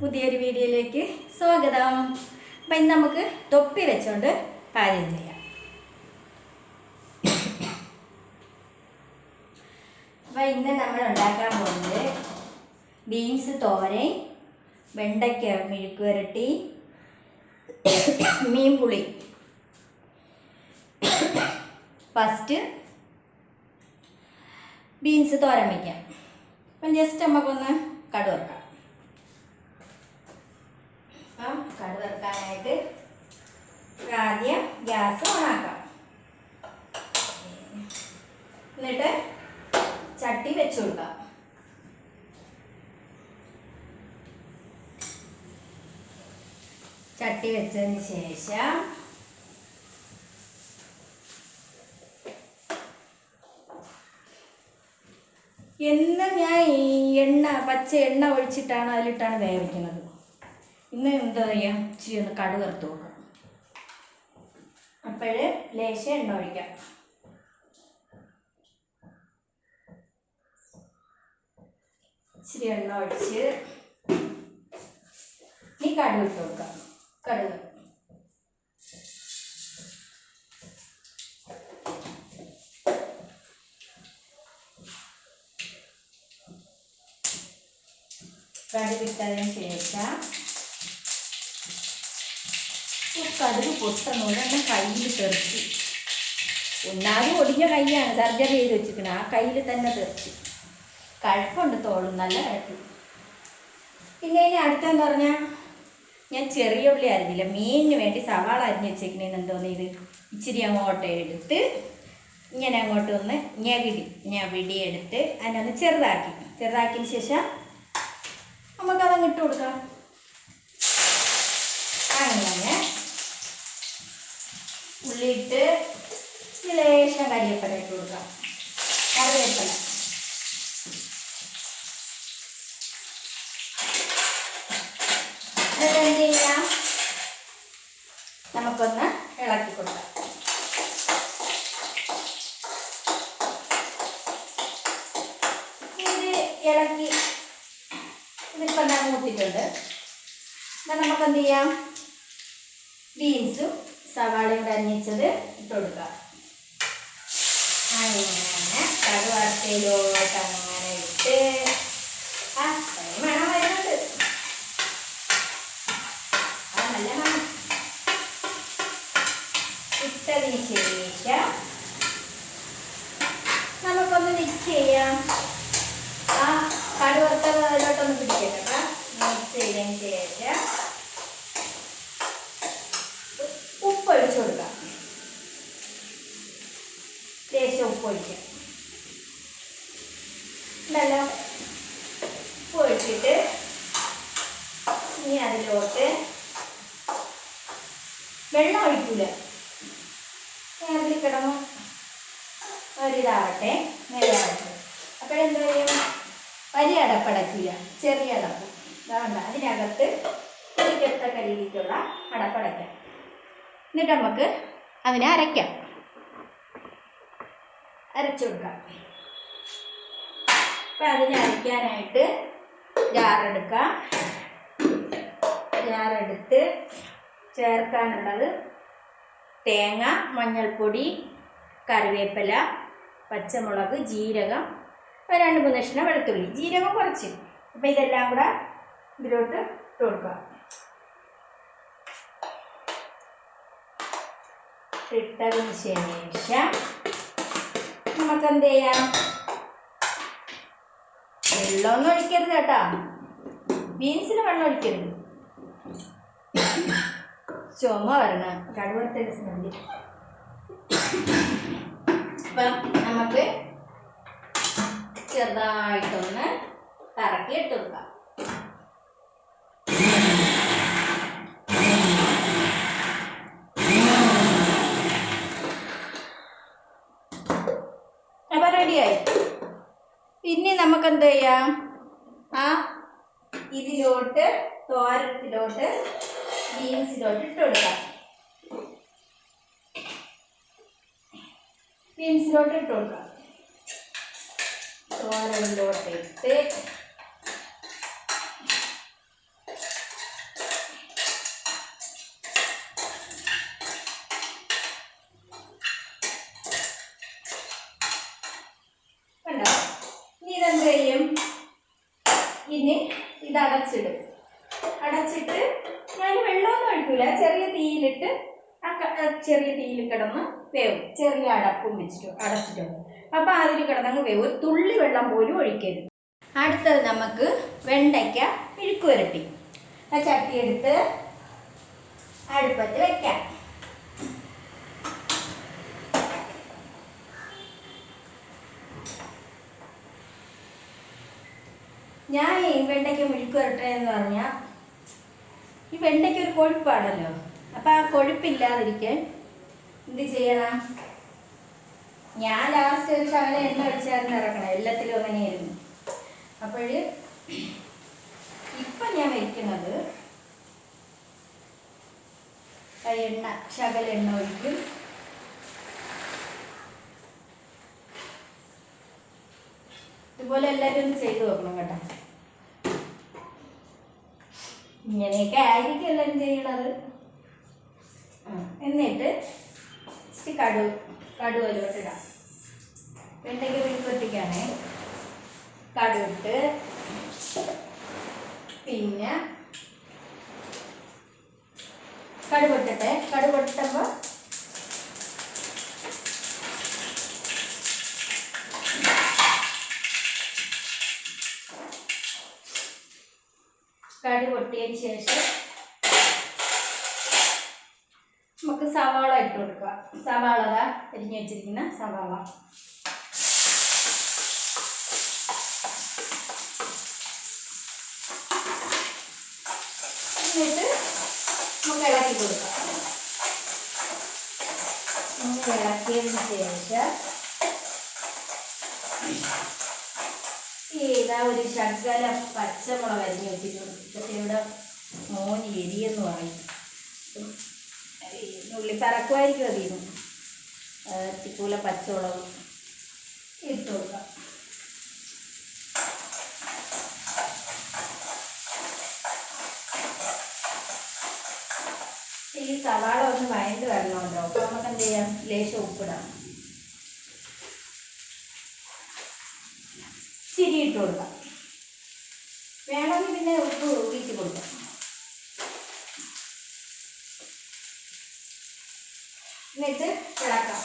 പുതിയൊരു വീഡിയോയിലേക്ക് സ്വാഗതം. അപ്പം ഇന്ന് നമുക്ക് തൊപ്പി വെച്ചുകൊണ്ട് പാചകം ചെയ്യാം. അപ്പം ഇന്ന് നമ്മൾ ഉണ്ടാക്കാൻ പോകുന്നത് ബീൻസ് തോരൻ വെണ്ടയ്ക്ക മെഴുക്ക് വരട്ടി മീൻ പുളി ഫസ്റ്റ് ബീൻസ് തോരൻ വയ്ക്കാം അപ്പം ജസ്റ്റ് നമുക്കൊന്ന് കടു വെക്കാം അപ്പം കടു വെക്കാനായിട്ട് ആദ്യം ഗ്യാസ് ഓണാക്കാം. എന്നിട്ട് ചട്ടി വെച്ചു കൊടുക്കാം. ചട്ടി വെച്ചതിന് ശേഷം എന്നും ഞാൻ ഈ എണ്ണ പച്ച എണ്ണ ഒഴിച്ചിട്ടാണ് അതിലിട്ടാണ് വേവിക്കുന്നത്. ഇന്ന് എന്താ പറയാ? ഇച്ചിരി ഒന്ന് കടു വറുത്ത് കൊടുക്കാം അപ്പോഴ് ലേശം എണ്ണ ഒഴിക്കാം. ഇച്ചിരി എണ്ണ ഒഴിച്ച് ഈ കടുക് ഇട്ട് കൊടുക്കാം. കടുക് കടുക് ഇട്ടതിന് ശേഷം കടുക് പൊട്ടുന്നൂടെ എന്നെ കയ്യിൽ തെറിച്ച്. ഒന്നാമത് ഒടിഞ്ഞ കൈയാണ്. സർജറി ചെയ്ത് വെച്ചിരിക്കണത് ആ കയ്യിൽ തന്നെ തെറിച്ച്. കഴപ്പുണ്ട് തോളും. നല്ല കഴപ്പ്. പിന്നെ ഇനി അടുത്തെന്ന് പറഞ്ഞാൽ ഞാൻ ചെറിയ ഉള്ളി അരിഞ്ഞില്ല. മീനിന് വേണ്ടി സവാള അരിഞ്ഞ് വെച്ചേക്കണേന്ന് എന്തോന്ന് ഇത് ഇച്ചിരി അങ്ങോട്ട് എടുത്ത് ഇങ്ങനെ അങ്ങോട്ട് ഒന്ന് ഞെവിടി ഞെവിടി എടുത്ത് അതിനൊന്ന് ചെറുതാക്കി. ചെറുതാക്കിയതിന് ശേഷം നമുക്കതങ്ങ് ഇട്ട് കൊടുക്കാം അങ്ങനെ ഉള്ളിയിട്ട് ലേശം കരിവേപ്പില ഇട്ട് കൊടുക്കാം. കറിവേപ്പില. എന്ത് ചെയ്യാം? നമുക്കൊന്ന് ഇളക്കി കൊടുക്കാം. ഇത് ഇളക്കി ഇതിപ്പോൾ ഞാൻ മൂത്തിട്ടുണ്ട്. എന്നാൽ നമുക്ക് എന്ത് ചെയ്യാം? ബീൻസും സവാളയും ഇട്ട് അരിഞ്ഞിച്ചത് ഇട്ട് കൊടുക്കുക അങ്ങനെ കടുവാർത്തയിലോട്ട് അങ്ങനെ ഇട്ട്. ആ മണം വരുന്നുണ്ട് ആ നല്ല മണം. ഇട്ടതിന് ശേഷം നമുക്കൊന്ന് മിക്സ് ചെയ്യാം. ആ കടുവറുത്തത് അതിലോട്ടൊന്ന് പിടിക്കട്ടെ മിക്സ് ചെയ്തതിന് ശേഷം ഉപ്പ് ഒഴിച്ചു കൊടുക്കാം ലേശം ഉപ്പ് ഒഴിക്കാം ഉണ്ടല്ലോ ഉപ്പ് ഒഴിച്ചിട്ട് ഇനി അതിലോട്ട് വെള്ളം ഒഴിക്കൂല. അതിൽ കിടന്ന്. ഒരിതാവട്ടെ നേരാവട്ടെ അപ്പോഴെന്താ ചെയ്യും? വലിയ അടപ്പടക്കില്ല ചെറിയ അടപ്പ്. അതുകൊണ്ട് അതിനകത്ത് ഇരിക്കത്തക്ക രീതിക്കുള്ള അടപ്പടയ്ക്കാം എന്നിട്ട് നമുക്ക് അതിനെ അരയ്ക്കാം. അരച്ചു കൊടുക്കാം അപ്പം അതിനെ അരയ്ക്കാനായിട്ട് ജാറെടുക്കാം. ജാറെടുത്ത് ചേർക്കാനുള്ളത് തേങ്ങ മഞ്ഞൾപ്പൊടി കറിവേപ്പില പച്ചമുളക് ജീരകം രണ്ട് മൂന്ന് കഷ്ണം വെളുത്തുള്ളി. ജീരകം കുറച്ച്. അപ്പം ഇതെല്ലാം കൂടെ ഇതിലോട്ട് ഇട്ട് കൊടുക്കുക ഇട്ടതിന് ശേഷം നമുക്ക് എന്ത് ചെയ്യാം വെള്ളമൊന്നും ഒഴിക്കരുത് കേട്ടോ. ബീൻസിന് വെള്ളം ഒഴിക്കരുത്. ചുമ വരണം. കടുവത്തെ സ്മെല്ല് അപ്പം നമുക്ക് ചെറുതായിട്ടൊന്ന് കറക്കി ഇട്ട് അപ്പം റെഡിയായി ഇനി നമുക്ക് എന്ത് ചെയ്യാം ആ? ഇതിലോട്ട് തോരത്തിലോട്ട് ബീൻസിലോട്ട് ഇട്ട് കൊടുക്കാം. ബീൻസിലോട്ട് ഇട്ട് കൊടുക്കാം. തോരനിലോട്ട് ഇട്ട് ഇത് അടച്ചിടും അടച്ചിട്ട് ഞാൻ വെള്ളമൊന്നും ഒഴിക്കൂല ചെറിയ തീയിലിട്ട് ആ ക- ആ ചെറിയ തീയിൽ കിടന്ന് വേവും. ചെറിയ അടപ്പും വെച്ചിട്ട് അടച്ചിട്ടുണ്ട് അപ്പം അതിൽ കിടന്നങ്ങ് വേവ്. ഒരു തുള്ളി വെള്ളം പോലും ഒഴിക്കരുത്. അടുത്തത് നമുക്ക് വെണ്ടയ്ക്ക മെഴുക്ക് വരട്ടി ആ ചട്ടി എടുത്ത് അടുപ്പത്ത് വെക്കാം. ഞാൻ ഈ വെണ്ടയ്ക്ക വരട്ടെ എന്ന് പറഞ്ഞാൽ ഈ വെണ്ടയ്ക്ക് ഒരു കൊഴുപ്പാണല്ലോ. അപ്പം ആ കൊഴുപ്പില്ലാതിരിക്കാൻ എന്ത് ചെയ്യണം? ഞാൻ ലാസ്റ്റ് ഒരു ശകല എണ്ണ ഒഴിച്ചായിരുന്നു ഇറക്കണം. എല്ലാത്തിലും അങ്ങനെയായിരുന്നു. അപ്പോൾ ഇപ്പം ഞാൻ വയ്ക്കുന്നത് എണ്ണ ശകല എണ്ണ ഒഴിക്കും. ഇതുപോലെ എല്ലാവരും ഒന്ന് ചെയ്തു നോക്കണം കേട്ടോ. ഇങ്ങനെയൊക്കെ ആയിരിക്കും എല്ലാവരും ചെയ്യണത്. എന്നിട്ട് ഇച്ചിരി കടു കടു അതിലോട്ടിടാം വെണ്ടയ്ക്ക് വിഴുക്കൊട്ടിക്കാണേ കടുവിട്ട് പിന്നെ കടുപൊട്ടട്ടെ കടുപൊട്ടുമ്പോൾ വെച്ചിരിക്കുന്ന സവാള. എന്നിട്ട് നമുക്ക് ഇളക്കി കൊടുക്കാം. നമുക്ക് ഇളക്കിയതിന് ശേഷം ഏതാ ഒരു ശകല പച്ചമുളക് അരിഞ്ഞ് വെച്ചിട്ടുണ്ട് ഇവിടെ മോൻ എരിയെന്ന് പറയും. ഉള്ളി പറക്കുമായിരിക്കും അതിന്. ചിക്കൂല പച്ചമുളക് ഇട്ട് കൊടുക്കാം. ഈ സവാള ഒന്ന് വഴണ്ട് വരണമല്ലോ അപ്പോൾ നമുക്ക് എന്ത് ചെയ്യാം? ലേശം ഉപ്പിടാം. ചിരി ഇട്ട് കൊടുക്കാം. വേണമെങ്കിൽ പിന്നെ ഉപ്പ് വീട്ടി കൊടുക്കാം എന്നിട്ട് ഇളക്കാം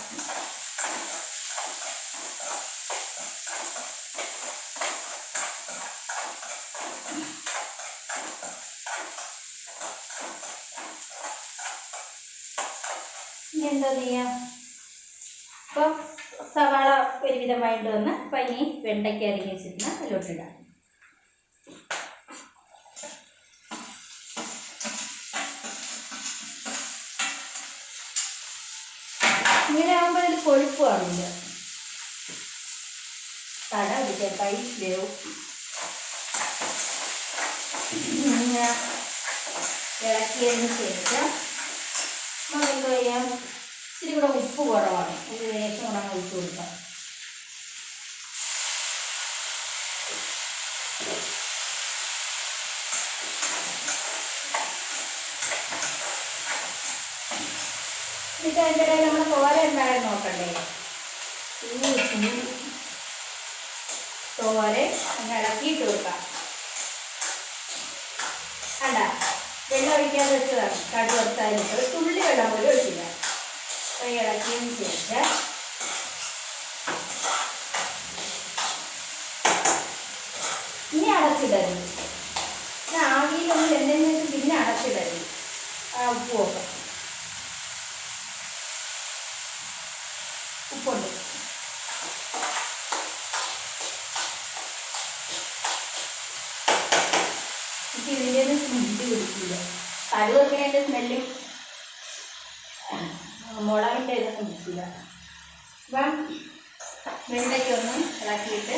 ഇനി എന്താ ചെയ്യാം അപ്പോൾ സവാള ഒരുവിധമായിട്ട് വന്ന് അപ്പം ഇനി വെണ്ടയ്ക്ക അരിഞ്ഞ് വെച്ചിരുന്ന അതിലോട്ടിടാം. ഇങ്ങനെ ആകുമ്പോൾ അതിൽ കൊഴുപ്പ് കാണില്ല തട അടിക്കാൻ കൈ ഇളക്കിയതിന് ശേഷം നമുക്ക് ചെയ്യാം? ഇച്ചിരി കൂടെ ഉപ്പ് കുറവാണ്. ഒരു ലേശം കൂടെ അങ്ങ് കൊടുക്കാം. എന്നിട്ട് അതിന്റെ നമ്മൾ തോര എന്തായാലും നോക്കണ്ടേ? തോര ഇളക്കിയിട്ട് വെക്കാം. അല്ല വെള്ളം ഒഴിക്കാതെ വെച്ചതാണ്. കടുവർത്താൻ തുള്ളി വെള്ളം പോലും അപ്പോൾ ഇളക്കിയതിന് ശേഷം ഇനി അടച്ചിടരുത് ഇത് ആവിയിലൊന്ന് വെന്തതിന് ശേഷം പിന്നെ ഉപ്പ് ഉപ്പുമൊക്കെ ഉപ്പുണ്ട് എനിക്ക് ഇതിന്റെ ഒന്നും സ്മെല്ല് പിടിക്കില്ല കടുവൊക്കെ സ്മെല്ലും മുളകിന്റെ ഇതൊന്നും പിടിക്കില്ല അപ്പം വെണ്ടയ്ക്കൊന്ന് ഇളക്കിയിട്ട്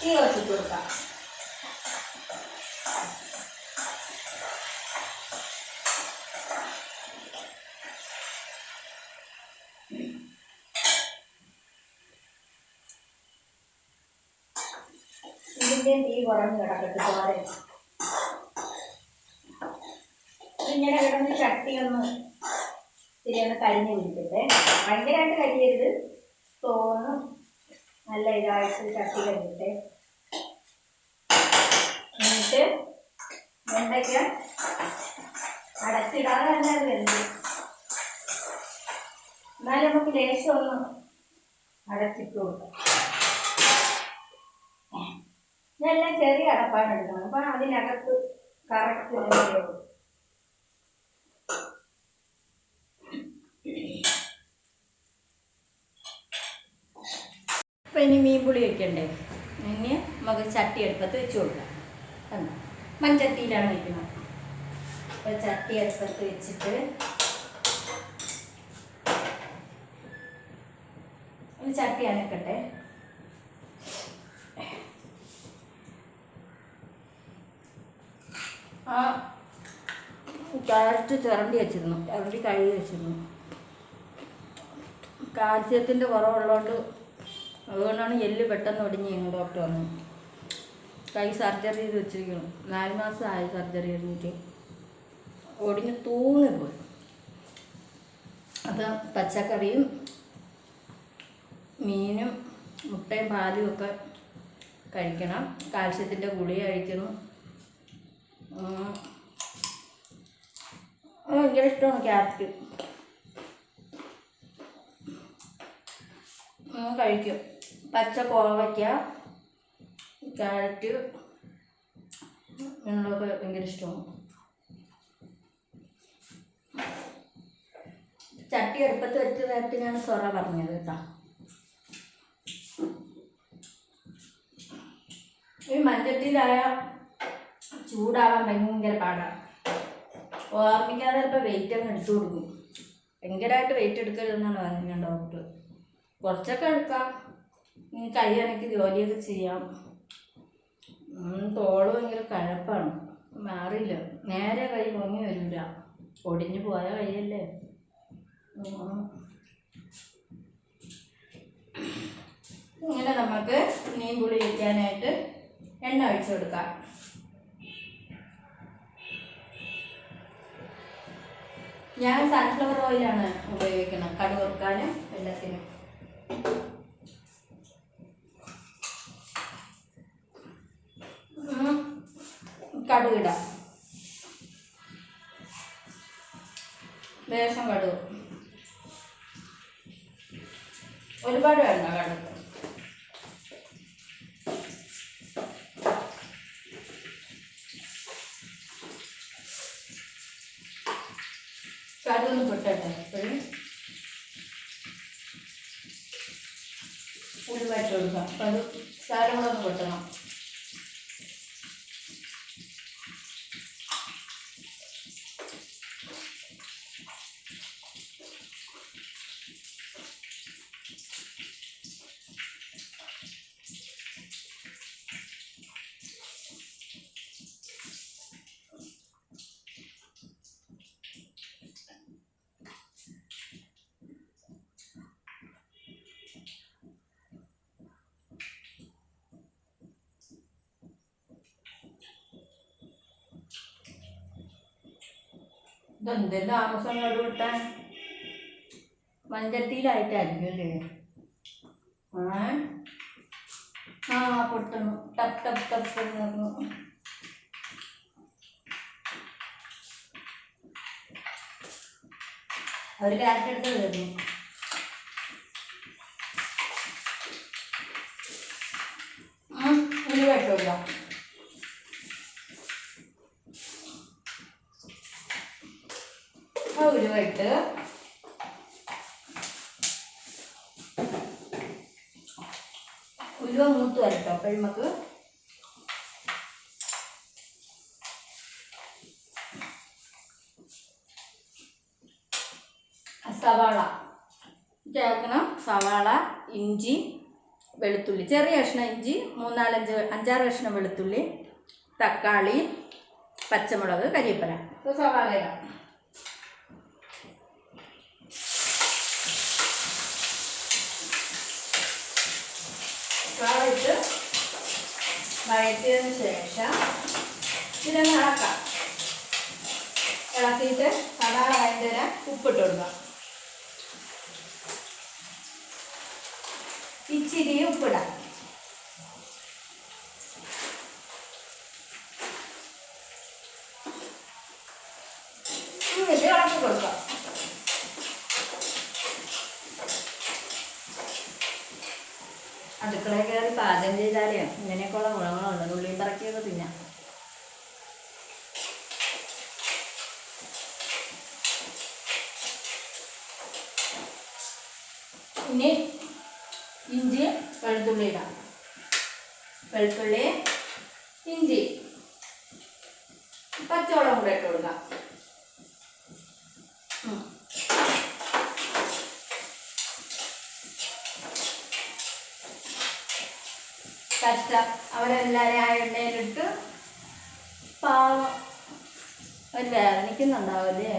തീ കുറച്ചിട്ട് കൊടുക്കാം ഇതിന്റെ തീ കുറഞ്ഞ് കിടക്കട്ടെ തോരെ ഇങ്ങനെ കിടന്ന് ചട്ടിയൊന്ന് ഒന്ന് കരിഞ്ഞ് വിളിക്കട്ടെ ഭയങ്കരമായിട്ട് കരിയരുത്. തോന്നും നല്ല ഇതായിട്ട് ചട്ടി കരിയട്ടെ. എന്നിട്ട് വെണ്ടയ്ക്ക അടച്ചിടാതെ തന്നെ അത് വരുന്നത് എന്നാലും നമുക്ക് ലേശം ഒന്ന് അടച്ചിട്ട് കൊടുക്കാം. ഇതെല്ലാം ചെറിയ അടപ്പാണ് എടുക്കുന്നത് അപ്പൊ അതിനകത്ത് കറക്റ്റ് അപ്പൊ ഇനി മീൻ പുളി വെക്കണ്ടേ? ഇനി നമുക്ക് ചട്ടി അടുപ്പത്ത് വെച്ച് കൊടുക്കാം. കണ്ടോ? മൺചട്ടിയിലാണ് വെക്കുന്നത്. അപ്പൊ ചട്ടി അടുപ്പത്ത് വെച്ചിട്ട് ഒരു ചട്ടി അനക്കട്ടെ ആ ക്യാരറ്റ് ചിരണ്ടി വെച്ചിരുന്നു. ചിരണ്ടി കഴുകി വെച്ചിരുന്നു. കാൽസ്യത്തിന്റെ കുറവുള്ളതുകൊണ്ട് അതുകൊണ്ടാണ് എല്ല് പെട്ടെന്ന് ഒടിഞ്ഞ് ഞങ്ങൾ ഡോക്ടർ വന്നു. കൈ സർജറി ചെയ്ത് വെച്ചിരിക്കുന്നു. നാല് മാസം മാസമായി സർജറി കഴിഞ്ഞിട്ട് ഒടിഞ്ഞ് തൂങ്ങിപ്പോയി. അപ്പം പച്ചക്കറിയും മീനും മുട്ടയും പാലും ഒക്കെ കഴിക്കണം. കാൽസ്യത്തിന്റെ ഗുളിക കഴിക്കുന്നു. അത് ഭയങ്കര ഇഷ്ടമാണ് ക്യാരറ്റ്. കഴിക്കും. പച്ച കോവയ്ക്ക ക്യാരറ്റ് ഞങ്ങളൊക്കെ ഭയങ്കര ഇഷ്ടമാണ് ചട്ടി അടുപ്പത്ത് വെച്ച നേരത്തിനാണ് സൊറ പറഞ്ഞത് കേട്ടോ. ഈ മൺചട്ടിയിലായ ചൂടാവാൻ ഭയങ്കര പാടാണ് ഓർമ്മിക്കാതെ ചിലപ്പോൾ വെയിറ്റ് അങ്ങ് എടുത്തു കൊടുക്കും. ഭയങ്കരമായിട്ട് വെയിറ്റ് എടുക്കരുതെന്നാണ് പറഞ്ഞത് ഡോക്ടർ കുറച്ചൊക്കെ എടുക്കാം. ഇനി കൈ അനക്കി ജോലിയൊക്കെ ചെയ്യാം. തോൾ ഭയങ്കര കഴപ്പാണ്. മാറിയില്ല. നേരെ കൈ പൊങ്ങി വരില്ല ഒടിഞ്ഞു പോയ കൈയല്ലേ. ഇങ്ങനെ നമുക്ക് മീൻ പുളി വയ്ക്കാനായിട്ട് എണ്ണ ഒഴിച്ചു കൊടുക്കാം. ഞാൻ സൺഫ്ലവർ ഓയിലാണ് ഉപയോഗിക്കുന്നത്. കടുവർക്കാനും എല്ലാത്തിനും കടുകിട ലേശം കടുക്. ഒരുപാട് വേണ്ട കടുക്. കടുകൊന്ന് പൊട്ടട്ടെ. എപ്പോഴും ഉള്ളിവായിട്ട് കൊടുക്കാം. അപ്പം അത് സാരങ്ങളൊന്ന് പൊട്ടണം. ഇതെന്തെങ്കിലും താമസം കണ്ടു കിട്ടാൻ മഞ്ചട്ടിയിലായിട്ടായിരിക്കും അല്ലേ? ആ. പൊട്ടുന്നു ടപ് ടപ് ടപ്പ് എന്ന് അവർ ക്യാരറ്റ് എടുത്ത് തരുന്നു. ഉള്ളി വെട്ടില്ല ആ ഉരുവായിട്ട് ഉലുവ മൂത്ത് വരട്ടോ. അപ്പോൾ നമുക്ക് സവാള ചേർക്കണം. സവാള ഇഞ്ചി വെളുത്തുള്ളി. ചെറിയ കഷ്ണം ഇഞ്ചി മൂന്നാലഞ്ച് അഞ്ചാറ് കഷ്ണം വെളുത്തുള്ളി തക്കാളി പച്ചമുളക് കരിയപ്പല. സവാള ഇടാം. ഇട്ട് വഴറ്റിയതിന് ശേഷം ഇതിനെ ഇളക്കാം ഇളക്കിയിട്ട് കടാ വഴറ്റി തരാൻ ഉപ്പിട്ട് കൊടുക്കാം ഇച്ചിരി ഉപ്പിടാം ഇത് ഇളക്കി കൊടുക്കാം അടുക്കളയിൽ കയറി പാചകം ചെയ്താലേ ഇങ്ങനെയൊക്കെയുള്ള ഗുണങ്ങളുണ്ട്. ഉള്ളിയും പറക്കിയൊക്കെ തിന്നാം. ഇനി ഇഞ്ചി വെളുത്തുള്ളി ഇടാം. വെളുത്തുള്ളി ഇഞ്ചി പച്ചവെള്ളം കൂടെ ഇട്ട് കൊടുക്കാം. കഷ്ടം. എല്ലാവരും ആ എണ്ണയിലിട്ട് പാവം ഒരു വേദനിക്കുന്നുണ്ടാവല്ലേ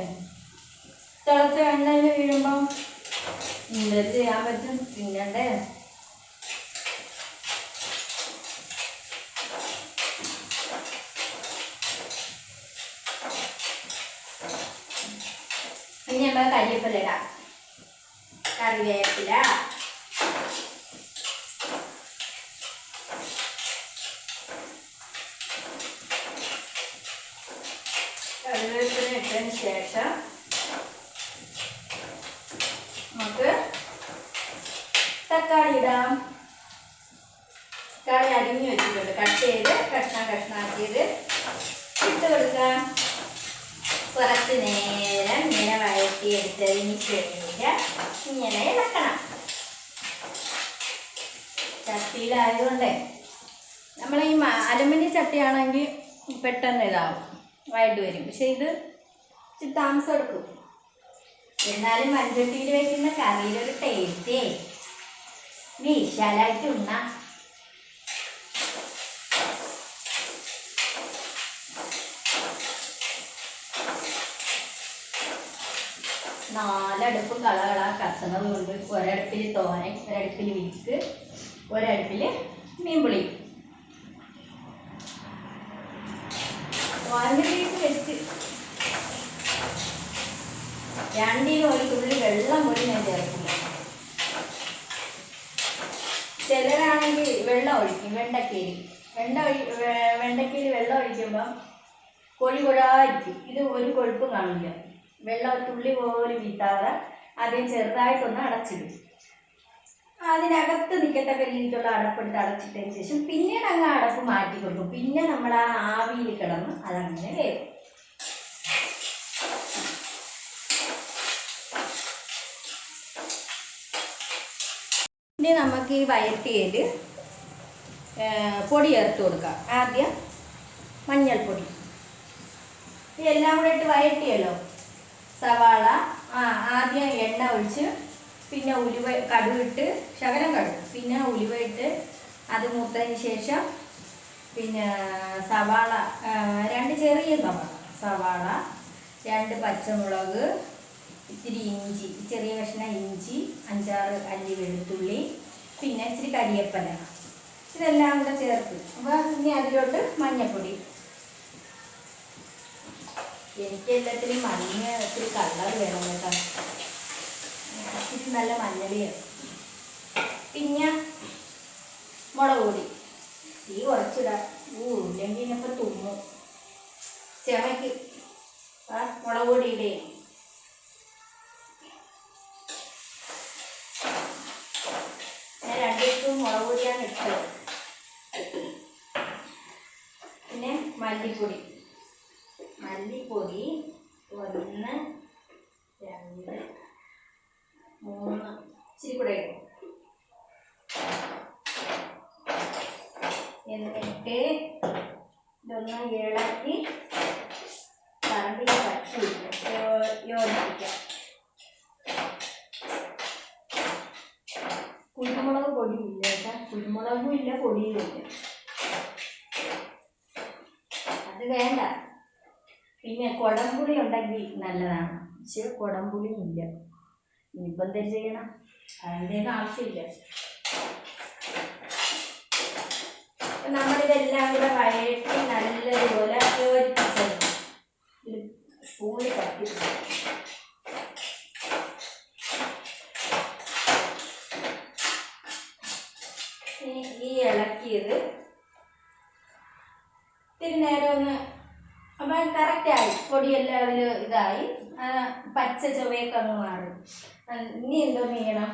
തിളച്ച എണ്ണയിൽ വീഴുമ്പം എന്തെങ്കിലും ചെയ്യാൻ പറ്റും? തിന്നണ്ടേ? ഇനി നമ്മൾ കരിവേപ്പില ഇടാം. കറിവേപ്പില കറിവേപ്പില ഇട്ടതിന് ശേഷം നമുക്ക് തക്കാളി ഇടാം. തക്കാളി അരിഞ്ഞു വെച്ചിട്ടുണ്ട്. കട്ട് ചെയ്ത് കഷ്ണം കഷ്ണാക്കിയത് ഇട്ട് കൊടുക്കാം. കുറച്ച് നേരം ഇങ്ങനെ വഴറ്റിയെടുത്തതിന് ശേഷം ഇങ്ങനെ ഇളക്കണം. ചട്ടിയിലായതുകൊണ്ട്. നമ്മൾ ഈ അലുമിനിയം ചട്ടിയാണെങ്കിൽ പെട്ടെന്ന് ഇതാവും. വൈകിട്ട് വരും. പക്ഷെ ഇത് ഇച്ചിരി താമസം എടുക്കും. എന്നാലും മൺചട്ടിയിൽ വെക്കുന്ന കറിയിലൊരു ടേസ്റ്റേ വിശാലായിട്ട് ഉണ്ണാം. നാലടുപ്പ് കളകള കസണത് കൊണ്ട് ഒരടുപ്പിൽ തോരൻ ഒരടുപ്പിൽ വിക്ക് ഒരടുപ്പിൽ മീൻപുളി. തോരന്റെ പീസ് വെച്ച് രണ്ടിനും ഒരു തുള്ളി വെള്ളം പോലും ഞാൻ ചേർക്കില്ല. ചിലരാണെങ്കിൽ വെള്ളം ഒഴിക്കും വെണ്ടക്കേരി. വെണ്ട ഒഴി വെ- വെണ്ടക്കയിൽ വെള്ളം ഒഴിക്കുമ്പം കൊഴി കൊഴായിരിക്കും ഇത് ഒരു കൊഴുപ്പും കാണില്ല. വെള്ളം തുള്ളി പോലും വീട്ടാതെ ആദ്യം ചെറുതായിട്ടൊന്ന് അടച്ചിടും. അതിനകത്ത് നിൽക്കത്തക്ക രീതിക്കുള്ള അടപ്പെടുത്ത് അടച്ചിട്ടതിന് ശേഷം പിന്നീട് അങ്ങ് അടപ്പ് മാറ്റി കൊടുക്കും പിന്നെ നമ്മൾ ആ ആവിയിൽ കിടന്ന് അതങ്ങനെ വേവും. ഇനി നമുക്ക് ഈ വയറ്റിയിൽ പൊടി ചേർത്ത് കൊടുക്കാം. ആദ്യം മഞ്ഞൾപ്പൊടി. ഇതെല്ലാം കൂടെ ഇട്ട് വയറ്റിയല്ലോ? സവാള ആ ആദ്യം എണ്ണ ഒഴിച്ച് പിന്നെ ഉലുവ കടുവിട്ട് ശകലം കടു പിന്നെ ഉലുവ ഇട്ട് അത് മൂത്തതിന് ശേഷം പിന്നെ സവാള രണ്ട് ചെറിയ സവാള. സവാള രണ്ട് പച്ചമുളക് ഇത്തിരി ഇഞ്ചി ചെറിയ കഷ്ണം ഇഞ്ചി അഞ്ചാറ് അല്ലി വെളുത്തുള്ളി പിന്നെ ഇച്ചിരി കരിയപ്പല. ഇതെല്ലാം കൂടെ ചേർത്ത്. അപ്പോൾ ഇനി അതിലോട്ട് മഞ്ഞൾപ്പൊടി എനിക്ക് എല്ലാത്തിലും മഞ്ഞ ഇത്തിരി കളർ വേണം കേട്ടോ. ഇത്തിരി നല്ല മഞ്ഞളിയാണ് പിന്നെ മുളക് പൊടി. ഈ കുറച്ചിടാം. ഊ ഇല്ലെങ്കിൽ ഇനിയിപ്പോൾ തുമ്മും. ചെമയ്ക്ക്. മുളക് പൊടി ഇടേ. പിന്നെ മല്ലിപ്പൊടി. മല്ലിപ്പൊടി ഒന്ന് രണ്ട് മൂന്ന്. ഇച്ചിരി കൂടെ എന്നിട്ട് ഇതൊന്ന് ഇളക്കി പറമ്പിൽ പറ്റി യോജിപ്പിക്കാം കുരുമുളക് പൊടിയില്ല കേട്ടാ കുരുമുളകും ഇല്ല പൊടിയും ഇല്ല അത് വേണ്ട. പിന്നെ കുടംപുളി ഉണ്ടെങ്കിൽ നല്ലതാണ്. പക്ഷെ കുടംപുളി ഇല്ല ഇനിയിപ്പം എന്താ ചെയ്യണം? അതിന്റെ ആവശ്യമില്ല. നമ്മളിതെല്ലാം കൂടെ വഴറ്റി നല്ലതുപോലെ യോജിപ്പിച്ചത് സ്പൂണിൽ കത്തി ഇളക്കിയത് ഇത്തിരി നേരം ഒന്ന് അപ്പം കറക്റ്റായി പൊടിയെല്ലാം അതിൽ ഇതായി. പച്ച ചൊവ്വയൊക്കെ അങ്ങ് മാറും. ഇനി എന്തോ ചെയ്യണം?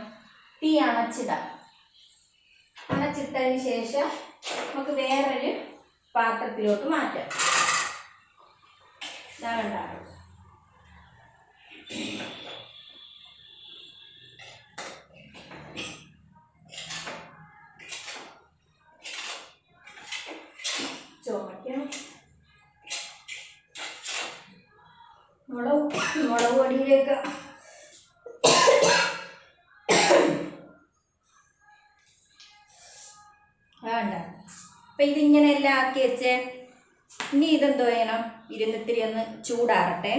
തീ അണച്ചിടാം. അണച്ചിട്ടതിന് ശേഷം നമുക്ക് വേറൊരു പാത്രത്തിലോട്ട് മാറ്റാം. ഞാൻ ഉണ്ടാകും അപ്പം ഇതിങ്ങനെ എല്ലാം ആക്കി വെച്ചേ. ഇനി ഇതെന്തോ ചെയ്യണം? ഇരുന്നിത്തിരി ഒന്ന് ചൂടാറട്ടെ.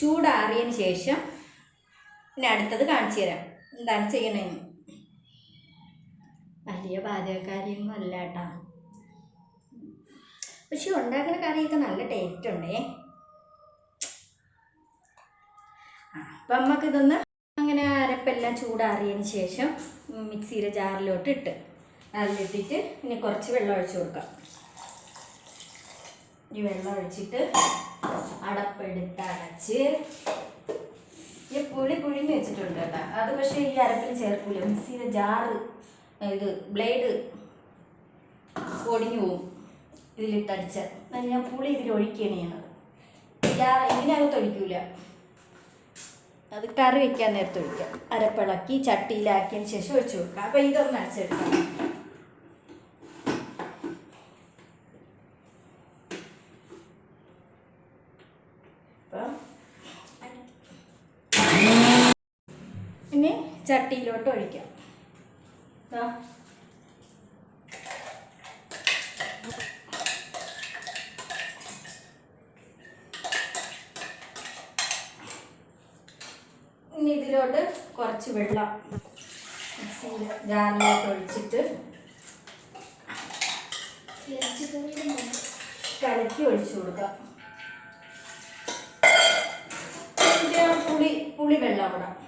ചൂടാറിയതിന് ശേഷം പിന്നെ അടുത്തത് കാണിച്ചു തരാം. എന്താണ് ചെയ്യണേ വലിയ പാചകക്കാരിയൊന്നും അല്ല കേട്ടോ. പക്ഷെ ഉണ്ടാക്കുന്ന കറിയൊക്കെ നല്ല ടേസ്റ്റ് ഉണ്ടേ. അപ്പം നമുക്ക് അങ്ങനെ അരപ്പെല്ലാം ചൂടാറിയതിന് ശേഷം മിക്സിയിലെ ജാറിലോട്ട് ഇട്ട്. അതിലിട്ടിട്ട് ഇനി കുറച്ച് വെള്ളം ഒഴിച്ച് കൊടുക്കാം. ഈ വെള്ളം ഒഴിച്ചിട്ട് അടപ്പെടുത്ത് അടച്ച് ഈ പുളി പുഴിഞ്ഞ് വെച്ചിട്ടുണ്ട് കേട്ടോ. അത് പക്ഷേ ഈ അരപ്പിൽ ചേർക്കൂല. മിക്സിയുടെ ജാറ് ഇത് ബ്ലേഡ് ഒടിഞ്ഞു പോവും. ഇതിലിട്ടടിച്ച എന്നാൽ ഞാൻ പുളി ഇതിൽ ഒഴിക്കുകയാണ് ചെയ്യണത് ജാർ ഇതിനകത്ത് ഒഴിക്കൂല. അത് കറി വെക്കാൻ നേരത്തെ ഒഴിക്കാം. അരപ്പിളക്കി ചട്ടിയിലാക്കിയതിന് ശേഷം ഒഴിച്ചു കൊടുക്കാം. അപ്പം ഇതൊന്ന് അരച്ചെടുക്കാം അപ്പം ഇനി ചട്ടിയിലോട്ട് ഒഴിക്കാം. ഇനി ഇതിലോട്ട് കുറച്ച് വെള്ളം മിക്സിയിൽ ഒഴിച്ചിട്ട് കലക്കി ഒഴിച്ചു കൊടുക്കാം. പുളി പുളി വെള്ളം പുളി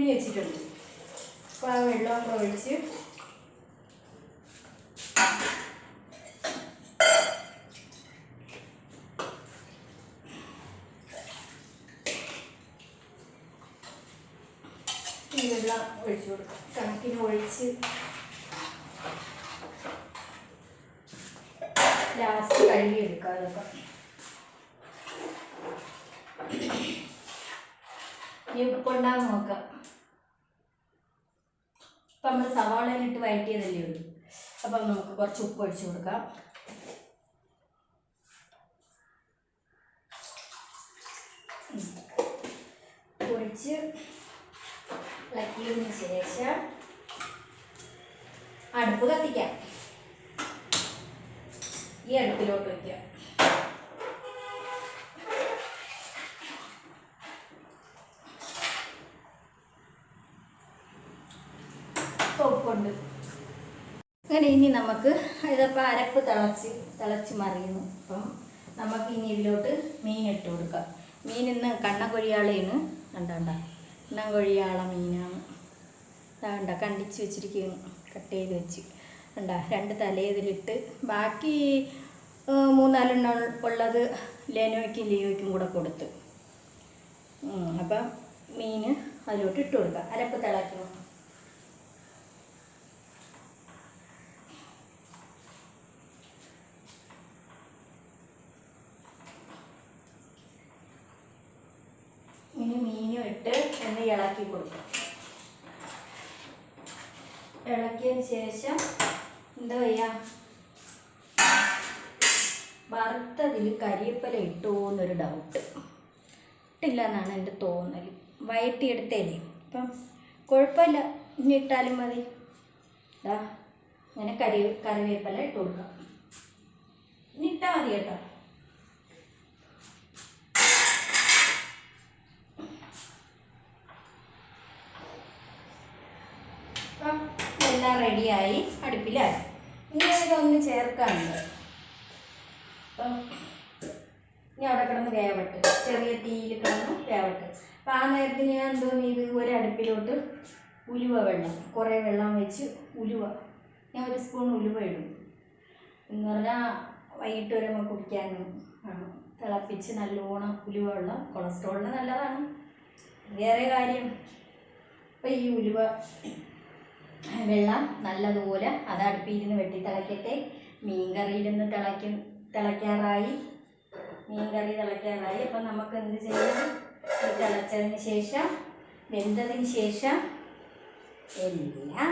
പൊഴിഞ്ഞ് വെച്ചിട്ടുണ്ട്. അപ്പോൾ ആ വെള്ളം ഒഴിച്ച് വെള്ളം ഒഴിച്ചു കൊടുക്കാം. കണക്കിന് ഒഴിച്ച് ലാസ്റ്റ് കഴുകിയെടുക്കാം അതൊക്കെ ഇനി ഉപ്പുണ്ടാന്ന് നോക്കാം ഇപ്പം നമ്മൾ സവാളയിലിട്ട് വഴറ്റിയതല്ലേ ഉള്ളൂ അപ്പം നമുക്ക് കുറച്ച് ഉപ്പ് ഒഴിച്ചു കൊടുക്കാം. ഒഴിച്ച് ഇളക്കിയതിന് ശേഷം അടുപ്പ് കത്തിക്കാം. ഈ അടുപ്പിലോട്ട് വയ്ക്കാം ഉപ്പുണ്ട്. ഇനി നമുക്ക് ഇതിപ്പോൾ അരപ്പ് തിളച്ച് തിളച്ച് മറിയുന്നു. അപ്പം നമുക്ക് ഇനി ഇതിലോട്ട് മീൻ ഇട്ട് കൊടുക്കാം. മീൻ ഇന്ന് കണ്ണകൊഴിയാളയാണ് കണ്ടാണ്ട? കണ്ണകൊഴിയാള മീനാണ്. കണ്ട കണ്ടിച്ച് വെച്ചിരിക്കുന്നു കട്ട് ചെയ്ത് വെച്ച്. കണ്ട? രണ്ട് തലേതിലിട്ട് ബാക്കി മൂന്നാലെണ്ണം ഉള്ളത് ലെനോയ്ക്കും ലിയോയ്ക്കും കൂടെ കൊടുത്ത്. അപ്പം മീൻ അതിലോട്ട് ഇട്ട് കൊടുക്കാം. അരപ്പ് തിളക്കണം ഇനി മീനും ഇട്ട് ഒന്ന് ഇളക്കി കൊടുക്കും. ഇളക്കിയതിന് ശേഷം എന്താ ചെയ്യാ വറുത്തതിൽ കരിയപ്പല എന്നൊരു ഡൗട്ട് ഇട്ടില്ല എന്നാണ് എന്റെ തോന്നൽ. വയറ്റിയെടുത്തേലേ അപ്പം കുഴപ്പമില്ല. ഇനി ഇട്ടാലും മതി. ഇതാ അങ്ങനെ കരി കറിവേപ്പില ഇട്ട് കൊടുക്കാം. ഇനി ഇട്ടാൽ മതി കേട്ടോ അപ്പം എല്ലാം റെഡിയായി അടുപ്പിലായി ഇനി ഇതൊന്ന് ചേർക്കാനുണ്ട്. ഇനി അവിടെ കിടന്ന് വേവട്ട്. ചെറിയ തീയിൽ കിടന്ന് വേവട്ട്. അപ്പം ആ നേരത്തിന് ഞാൻ എന്തോന്ന് ഇത് ഒരു അടുപ്പിലോട്ട് ഉലുവ വെള്ളം കുറേ വെള്ളം വെച്ച് ഉലുവ. ഞാൻ ഒരു സ്പൂൺ ഉലുവ ഇടും. എന്ന് പറഞ്ഞാൽ വൈകിട്ട് വരെ നമുക്ക് കുടിക്കാനും ആണ്. തിളപ്പിച്ച് നല്ലോണം ഉലുവ വെള്ളം. കൊളസ്ട്രോളിന് നല്ലതാണ്. വേറെ കാര്യം. അപ്പോൾ ഈ ഉലുവ വെള്ളം നല്ലതുപോലെ അത് അടുപ്പിയിരുന്ന് വെട്ടി തിളക്കട്ടെ മീൻകറിയിലിരുന്ന് തിളയ്ക്കും തിളയ്ക്കാറായി. മീൻകറി തിളയ്ക്കാറായി. അപ്പം നമുക്ക് എന്ത് ചെയ്യാം തിളച്ചതിന് ശേഷം വെന്തതിന് ശേഷം എല്ലാം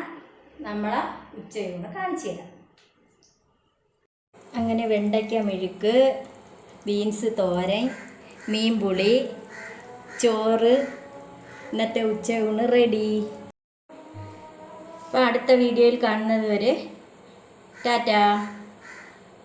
നമ്മൾ ഉച്ചയോടെ കാണിച്ചു തരാം അങ്ങനെ വെണ്ടയ്ക്ക മെഴുക്ക് ബീൻസ് തോരൻ മീൻപുളി ചോറ് ഇന്നത്തെ ഉച്ചയൂണ് റെഡി. അപ്പോൾ അടുത്ത വീഡിയോയിൽ കാണുന്നത് വരെ ടാറ്റാ.